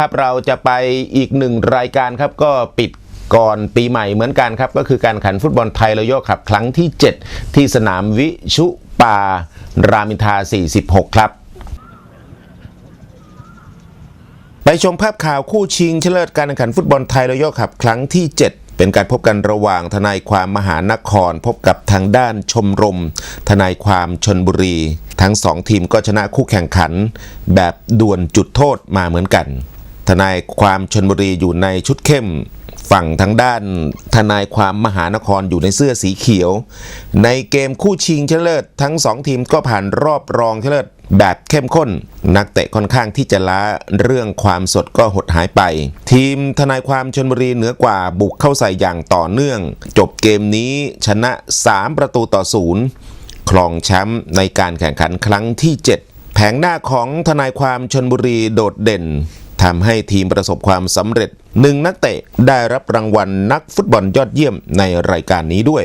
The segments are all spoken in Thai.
ครับเราจะไปอีกหนึ่งรายการครับก็ปิดก่อนปีใหม่เหมือนกันครับ ก็คือการแข่งขันฟุตบอลไทยรโยกขับ ครั้งที่ 7 ที่สนามวิชุปารามอินทา 46 ครับ ไปชมภาพข่าวคู่ชิงชนะเลิศการแข่งขันฟุตบอลไทยรโยกขับ ครั้งที่ 7เป็นการพบกันระหว่างทนายความมหานคร พบกับทางด้านชมรม ทนายความชนบุรี ทั้งสองทีมก็ชนะคู่แข่งขัน แบบดวลจุดโทษมาเหมือนกัน ทนายความชนบุรีอยู่ในชุดเข้ม ฝั่งทางด้านทนายความมหานครอยู่ในเสื้อสีเขียว ในเกมคู่ชิงชนะเลิศทั้งสองทีมก็ผ่านรอบรองชนะเลิศแบบเข้มข้น นักเตะค่อนข้างที่จะล้าเรื่องความสดก็หดหายไป ทีมทนายความชนบุรีเหนือกว่าบุกเข้าใส่อย่างต่อเนื่อง จบเกมนี้ชนะ 3 ประตูต่อศูนย์ครองแชมป์ในการแข่งขันครั้งที่ 7 แผงหน้าของทนายความชนบุรีโดดเด่น ทำให้ทีมประสบความสำเร็จหนึ่งนักเตะได้รับรางวัลนักฟุตบอลยอดเยี่ยมในรายการนี้ด้วย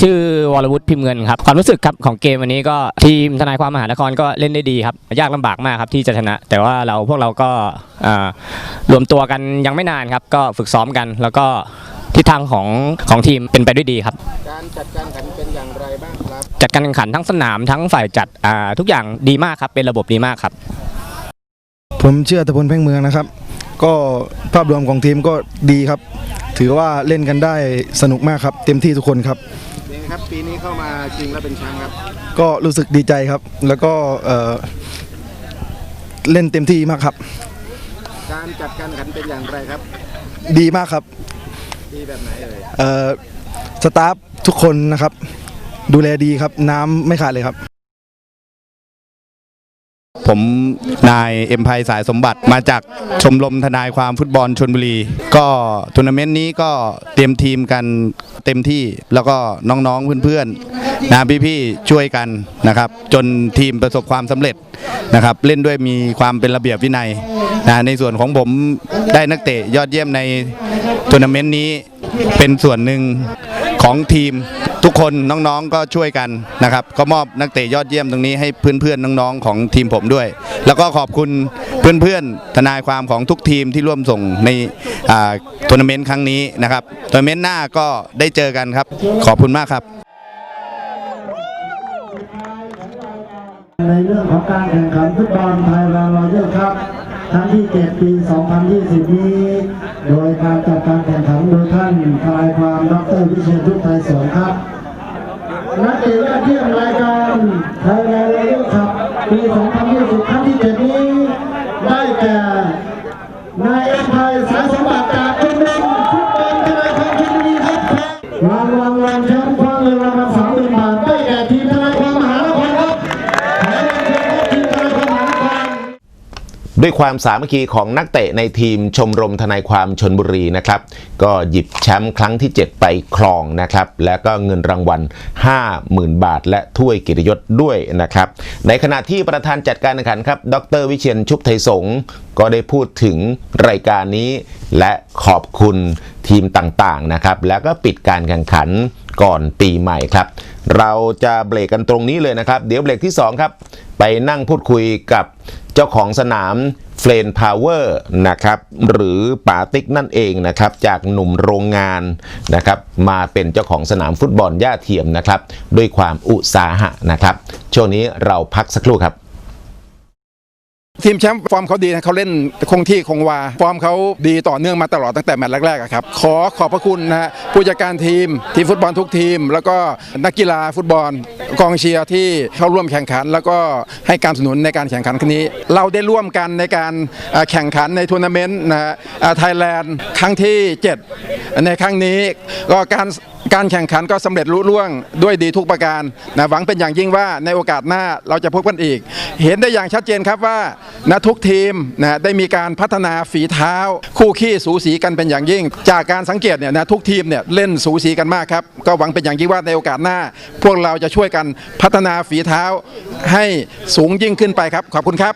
ชื่อวรวุฒิพิมพ์เงินครับความรู้สึกครับของเกมวันนี้ก็ทีมทนายความมหานครก็เล่นได้ดีครับ ยากลำบากมากครับที่จะชนะ แต่ว่าเราพวกเราก็อ่ารวมตัวกันยังไม่นานครับ ก็ฝึกซ้อมกัน แล้วก็ทิศทางของของทีมเป็นไปด้วยดีครับ การจัดการขันเป็นอย่างไรบ้างครับ จัดการแข่งขันทั้งสนามทั้งฝ่ายจัดอ่าทุกอย่างดีมากครับเป็นระบบดีมากครับ ผมเชื่อตะพลเพ่งเมืองนะครับ ก็ภาพรวมของทีมก็ดีครับ ถือว่าเล่นกันได้สนุกมากครับ เต็มที่ทุกคนครับยังครับปีนี้เข้ามาชิงแล้วเป็นแชมป์ครับ ก็รู้สึกดีใจครับ แล้วก็เอ่อเล่นเต็มที่มากครับ การจัดการขันเป็นอย่างไรครับ ดีมากครับดีแบบไหนเอ่ยเอ่อสตาฟทุกคนนะครับ ดูแลดีครับ น้ำไม่ขาดเลยครับ ผมนายเอ็มไพสายสมบัติมาจากชมรมทนายความฟุตบอลชนบุรี ก็ทัวร์นาเมนต์นี้ก็เตรียมทีมกันเต็มที่แล้วก็น้องๆเพื่อนๆนะพี่ๆช่วยกันนะครับ จนทีมประสบความสำเร็จนะครับ เล่นด้วยมีความเป็นระเบียบวินัยนะในส่วนของผมได้นักเตะยอดเยี่ยมในทัวร์นาเมนต์นี้เป็นส่วนหนึ่งของทีม ทุกคนน้องๆก็ช่วยกันนะครับ ก็มอบนักเตะยอดเยี่ยมตรงนี้ให้เพื่อนๆน้องๆของทีมผมด้วย แล้วก็ขอบคุณเพื่อนๆทนายความของทุกทีมที่ร่วมส่งในทัวร์นาเมนต์ครั้งนี้นะครับทัวร์นาเมนต์หน้าก็ได้เจอกันครับ ขอบคุณมากครับ ในเรื่องของการแข่งขันฟุตบอลไทยแลนด์รอยัลครับครั้งที่ 7 ปี 2020 นี้ โดยการจัดการแข่งขันโดยท่านทนายความดรวิเชียรทุกไทยสงฆ์ครับ เทียมราย ด้วยความสามัคคีของนักเตะในทีมชมรมทนายความชนบุรีนะครับ ก็หยิบแชมป์ครั้งที่ 7 ไปครองนะครับ และก็เงินรางวัล 50,000 บาท และถ้วยกียรติยศด้วยนะครับ ในขณะที่ประธานจัดการแข่งขันครับ ดรวิเชียนชุบไทยสงก็ได้พูดถึงรายการนี้ และขอบคุณทีมต่างๆนะครับ แล้วก็ปิดการแข่งขัน ก่อนปีใหม่ครับ เราจะเบรกกันตรงนี้เลยนะครับ เดี๋ยวเบรกที่ 2 ครับ ไปนั่งพูดคุยกับเจ้าของสนามเฟรนพาวเวอร์นะครับหรือป๋าติ๊กนั่นเองนะครับจากหนุ่มโรงงานนะครับมาเป็นเจ้าของสนามฟุตบอลย่าเทียมนะครับด้วยความอุตสาหะนะครับ ช่วงนี้เราพักสักครู่ครับ ทีมแชมป์ฟอร์มเขาดีนะเขาเล่นคงที่คงวา ฟอร์มเขาดีต่อเนื่องมาตลอดตั้งแต่แมตช์แรกๆครับขอขอบพระคุณนะฮะผู้จัดการทีม ทีมฟุตบอลทุกทีม แล้วก็นักกีฬาฟุตบอลกองเชียร์ที่เข้าร่วมแข่งขัน แล้วก็ให้การสนับสนุนในการแข่งขันครั้งนี้ เราได้ร่วมกันในการแข่งขันในทัวร์นาเมนต์นะฮะไทยแลนด์ครั้งที่ 7 ในครั้งนี้ก็การ การแข่งขันก็สำเร็จลุล่วงด้วยดีทุกประการนะหวังเป็นอย่างยิ่งว่าในโอกาสหน้าเราจะพบกันอีก เห็นได้อย่างชัดเจนครับว่านะทุกทีมนะได้มีการพัฒนาฝีเท้า คู่ขี้สูสีกันเป็นอย่างยิ่ง จากการสังเกตเนี่ยนะทุกทีมเนี่ยเล่นสูสีกันมากครับ ก็หวังเป็นอย่างยิ่งว่าในโอกาสหน้า พวกเราจะช่วยกันพัฒนาฝีเท้าให้สูงยิ่งขึ้นไปครับ ขอบคุณครับ